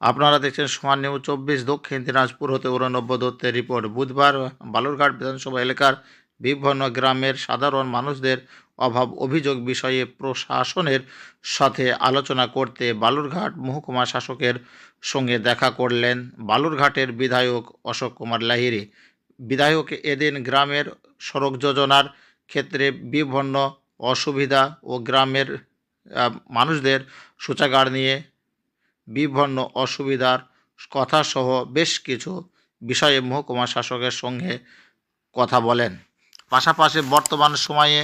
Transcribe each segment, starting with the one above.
আপনারা দেখছেন সমান নিউজ চব্বিশ, দক্ষিণ দিনাজপুর হতে উননব্বই দত্তের রিপোর্ট। বুধবার বালুরঘাট বিধানসভা এলাকার বিভিন্ন গ্রামের সাধারণ মানুষদের অভাব অভিযোগ বিষয়ে প্রশাসনের সাথে আলোচনা করতে বালুরঘাট মহকুমা শাসকের সঙ্গে দেখা করলেন বালুরঘাটের বিধায়ক অশোক কুমার লাহিড়ী। বিধায়ক এদিন গ্রামের সড়ক যোজনার ক্ষেত্রে বিভিন্ন অসুবিধা ও গ্রামের মানুষদের শৌচাগার নিয়ে বিভিন্ন অসুবিধার কথা সহ বেশ কিছু বিষয়ে মহকুমা শাসকের সঙ্গে কথা বলেন। পাশাপাশি বর্তমান সময়ে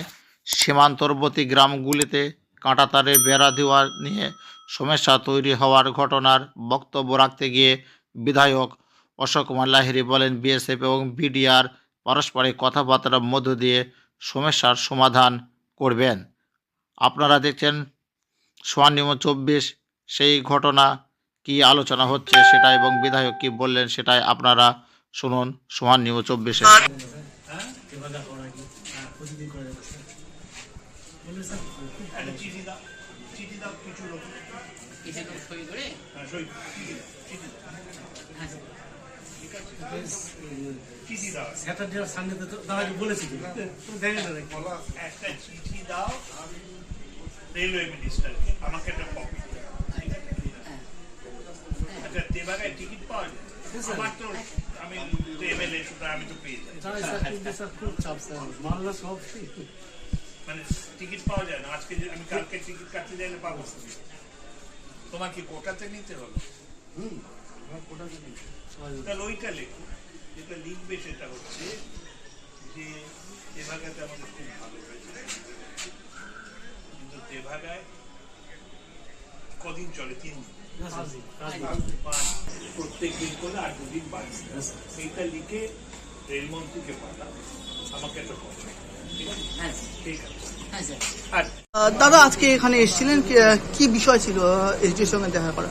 সীমান্তবর্তী গ্রামগুলিতে কাঁটাতারের বেড়া দেওয়া নিয়ে সমস্যা তৈরি হওয়ার ঘটনার বক্তব্য রাখতে গিয়ে বিধায়ক অশোক কুমার লাহিড়ী বলেন, বিএসএফ এবং বিডিআর পারস্পরিক কথাবার্তার মধ্য দিয়ে সমস্যার সমাধান করবেন। আপনারা দেখছেন সোয়ান নিউজ চব্বিশ। সেই ঘটনা কি আলোচনা হচ্ছে সেটা এবং বিধায়ক কি বললেন সেটাই আপনারা শুনুন সোহান নিউজ চব্বিশে। স্যাটারডে আর সানডেতে তো বলেছি তো একটা চিঠি দাও রেলওয়ে মিনিস্টারকে আমাকে একটা কপি তেবাগায় টিকিট পাওয়া যায়। আমার তো আমি এমএলএ সুতরাং আমি তো পেয়ে যাই। তাই স্যার কিন্তু স্যার খুব চাপ স্যার। মামলা সব মানে টিকিট পাওয়া যায় না। আজকে আমি কালকে টিকিট কাটতে চাইলে পাবো তোমার কি কোটাতে নিতে হলো তাহলে ওইটা লেখো। যেটা লিখবে সেটা হচ্ছে যে তেভাগাতে আমাদের খুব ভালো হয়েছে। কিন্তু তেভাগায় কদিন চলে তিন দিন। প্রত্যেক দিন করলে আর দুদিন বাড়ি সেইটা লিখে রেলমন্ত্রীকে আমাকে একটা কথা ঠিক আছে? হ্যাঁ ঠিক আছে। হ্যাঁ আর দাদা আজকে এখানে এসেছিলেন। কি- কি বিষয় ছিল এসডির সঙ্গে দেখা করা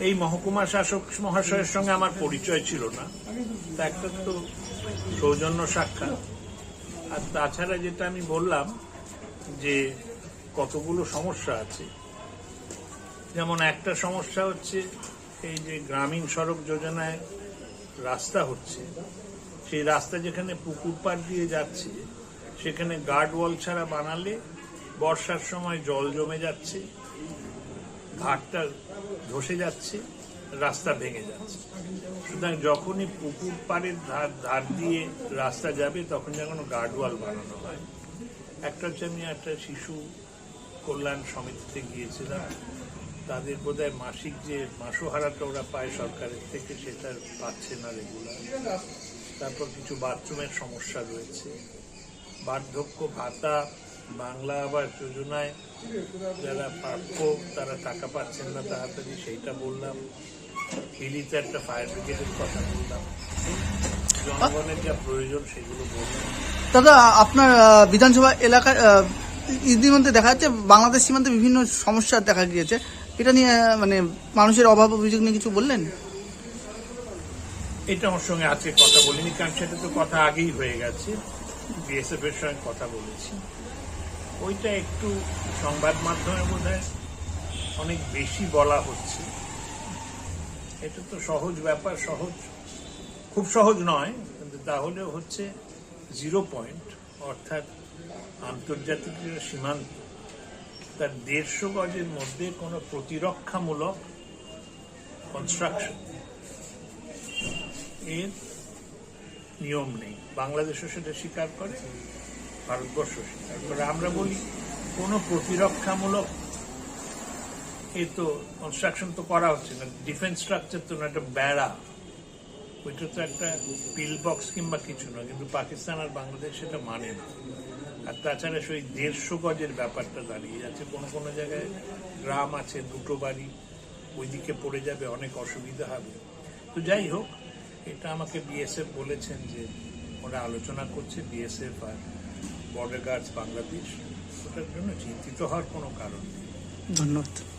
এই মহকুমা শাসক মহাশয়ের সঙ্গে আমার পরিচয় ছিল না। একটা তো সৌজন্য সাক্ষাৎ। আর তাছাড়া যেটা আমি বললাম যে কতগুলো সমস্যা আছে যেমন একটা সমস্যা হচ্ছে, এই যে গ্রামীণ সড়ক যোজনায় রাস্তা হচ্ছে, সেই রাস্তা যেখানে পুকুর পাড় দিয়ে যাচ্ছে, সেখানে গার্ড ওয়াল ছাড়া বানালে বর্ষার সময় জল জমে যাচ্ছে, ঘাটটা ধসে যাচ্ছে, রাস্তা ভেঙে যাচ্ছে। সুতরাং যখনই পুকুর পাড়ের ধার ধার দিয়ে রাস্তা যাবে, তখন যেন গার্ডওয়াল বানানো হয়। একটা হচ্ছে আমি একটা শিশু কল্যাণ সমিতিতে গিয়েছিলাম তাদের বোধহয় মাসিক যে মাসোহারাটা ওরা পায় সরকারের থেকে, সেটা পাচ্ছে না রেগুলার তারপর কিছু বাথরুমের সমস্যা রয়েছে। বার্ধক্য ভাতা, বাংলা আবার যোজনায় যারা প্রাপ্য, তারা টাকা পাচ্ছেন না তাড়াতাড়ি, সেইটা বললাম। হিলিতে একটা ফায়ার ব্রিগেডের কথা বললাম। জনগণের যা প্রয়োজন, সেগুলো বললাম। দাদা, আপনার বিধানসভা এলাকায় ইতিমধ্যে দেখা যাচ্ছে বাংলাদেশ সীমান্তে বিভিন্ন সমস্যা দেখা গিয়েছে। এটা নিয়ে মানে মানুষের অভাব, অভিযোগ নিয়ে কিছু বললেন? এটা আমার সঙ্গে আজকে কথা বলিনি, কারণ সেটা তো কথা আগেই হয়ে গেছে। বিএসএফ এর সঙ্গে কথা বলেছি। ওইটা একটু সংবাদ মাধ্যমে বোধ অনেক বেশি বলা হচ্ছে। এটা তো সহজ ব্যাপার, সহজ, খুব সহজ নয়, কিন্তু তাহলেও হচ্ছে জিরো পয়েন্ট, অর্থাৎ আন্তর্জাতিক সীমান্ত। তার দেড়শো গজের মধ্যে কোনো প্রতিরক্ষামূলক কনস্ট্রাকশন এর নিয়ম নেই। বাংলাদেশও সেটা স্বীকার করে ভারতবর্ষ স্বীকার করে। আমরা বলি, কোনো প্রতিরক্ষামূলক এ তো কনস্ট্রাকশন তো করা হচ্ছে না। ডিফেন্স স্ট্রাকচার তো না, একটা বেড়া। ওইটা তো একটা পিল বক্স কিংবা কিছু না, কিন্তু পাকিস্তান আর বাংলাদেশ সেটা মানে না। আর তাছাড়া সেই দেড়শো গজের ব্যাপারটা দাঁড়িয়ে যাচ্ছে কোনো কোনো জায়গায় গ্রাম আছে, দুটো বাড়ি, ওইদিকে পড়ে যাবে, অনেক অসুবিধা হবে। তো যাই হোক, এটা আমাকে বিএসএফ বলেছেন যে ওরা আলোচনা করছে বিএসএফ আর বর্ডার গার্ডস বাংলাদেশ ওটার জন্য চিন্তিত হওয়ার কোনো কারণ নেই। ধন্যবাদ।